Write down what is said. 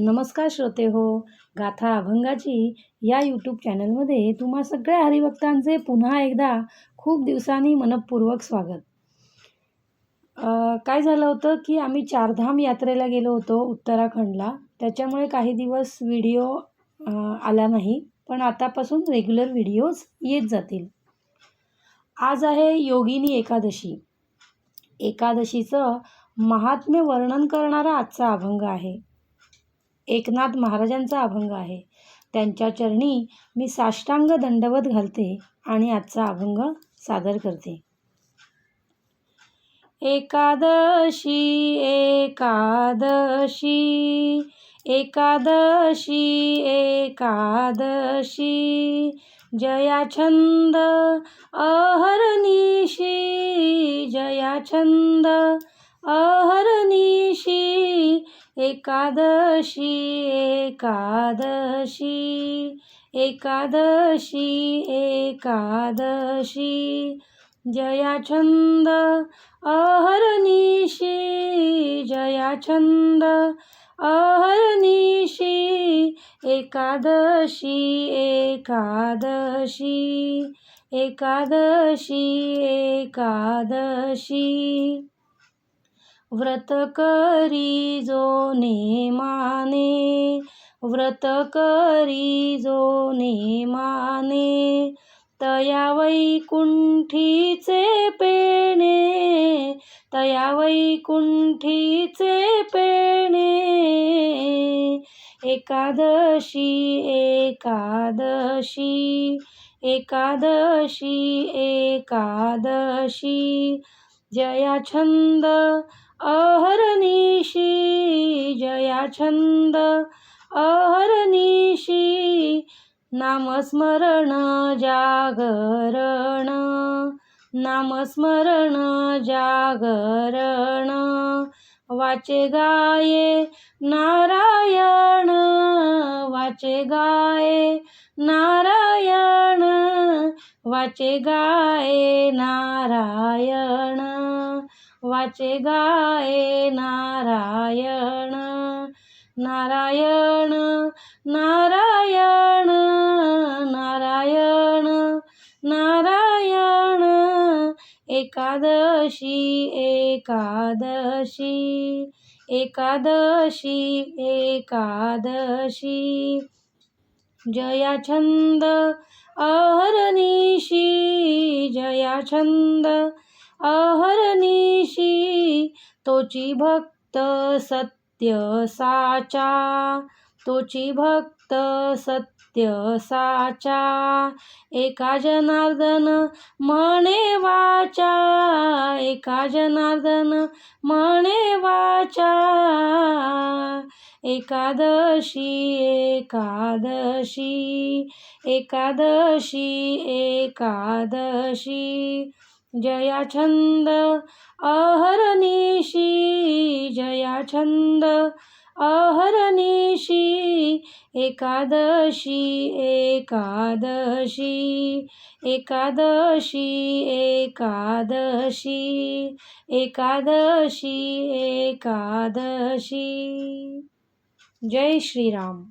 नमस्कार श्रोते हो गाथा अभंगाची या यूट्यूब चॅनलमध्ये तुम्हा सगळ्या हरिभक्तांचे पुन्हा एकदा खूप दिवसांनी मनपूर्वक स्वागत. काय झालं होतं की आम्ही चारधाम यात्रेला गेलो होतो उत्तराखंडला. त्याच्यामुळे काही दिवस व्हिडिओ आला नाही पण आतापासून रेग्युलर व्हिडिओज येत जातील. आज आहे योगिनी एकादशी. एकादशीचं महात्म्य वर्णन करणारा आजचा अभंग आहे. एकनाथ महाराजांचा अभंग आहे. त्यांच्या चरणी मी साष्टांग दंडवत घालते आणि आजचा अभंग सादर करते. एकादशी एकादशी एकादशी एकादशी जया छंद अहरनिशी जया छंद एकादशी एकादशी एकादशी एकादशी. जया छंद अहरनिशी. जया छंद अहरनिशी. एकादशी एकादशी. एकादशी एकादशी. व्रत करी जो नेमाने व्रत करी जो नेमाने तया वैकुंठीचे पेणे तया वैकुंठीचे पेणे. एकादशी एकादशी एकादशी एकादशी जया छंद अहरनिशी जया छंद अहरनिशी नामस्मरण जागरण नामस्मरण जागरण। वाचे गाये नारायण वाचे गाये नारायण वाचे गाये नारायण वाचे गाये नारायण नारायण नारायण नारायण नारायण एकादशी एकादशी एकादशी एकादशी जया छंद अहरणी या छंद अहरनिशी तोची भक्त सत्य साचा तोची भक्त सत्य साचा एका जनार्दन म्हणे वाचा एका जनार्दन म्हणे वाचा एकादशी एकादशी एकादशी एकादशी. जया छंद अहरनिशी जया छंद अहरनिशी एकादशी एकादशी. एकादशी एकादशी. एकादशी एकादशी. जय श्रीराम.